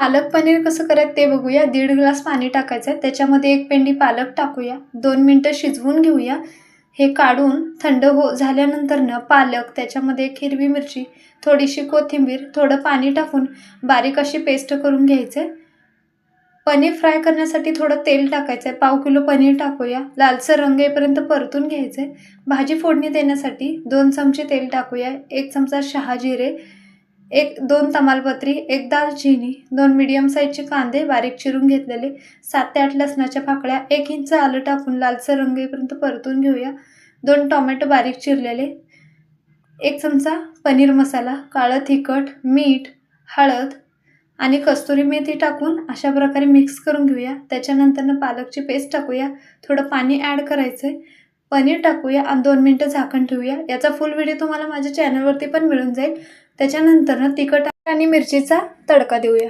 पालक पनीर कसं करायचं ते बघूया. दीड ग्लास पाणी टाकायचं आहे त्याच्यामध्ये एक पेंडी पालक टाकूया. दोन मिनटं शिजवून घेऊया. हे काढून थंड हो झाल्यानंतर न पालक त्याच्यामध्ये एक हिरवी मिरची थोडीशी कोथिंबीर थोडं पाणी टाकून बारीक अशी पेस्ट करून घ्यायचं. आहे पनीर फ्राय करण्यासाठी थोडं तेल टाकायचं आहे पाव किलो पनीर टाकूया. लालसर रंग येईपर्यंत परतून घ्यायचं आहे भाजी फोडणी देण्यासाठी दोन चमचे तेल टाकूया. एक चमचा शहा जिरे एक दोन तमालपत्री एक दालचिनी दोन मिडियम साईजचे कांदे बारीक चिरून घेतलेले सात ते आठ लसणाच्या पाकळ्या एक इंच आलं टाकून लालसर रंग येईपर्यंत परतून घेऊया. दोन टोमॅटो बारीक चिरलेले एक चमचा पनीर मसाला काळं तिखट मीठ हळद आणि कस्तुरी मेथी टाकून अशा प्रकारे मिक्स करून घेऊया. त्याच्यानंतरनं पालकची पेस्ट टाकूया. थोडं पाणी ॲड करायचं आहे पनीर टाकूया आणि दोन मिनटं झाकण ठेवूया. याचा फुल व्हिडिओ तुम्हाला माझ्या चॅनलवरती पण मिळून जाईल. त्याच्यानंतरनं तिखट आणि मिरचीचा तडका देऊया.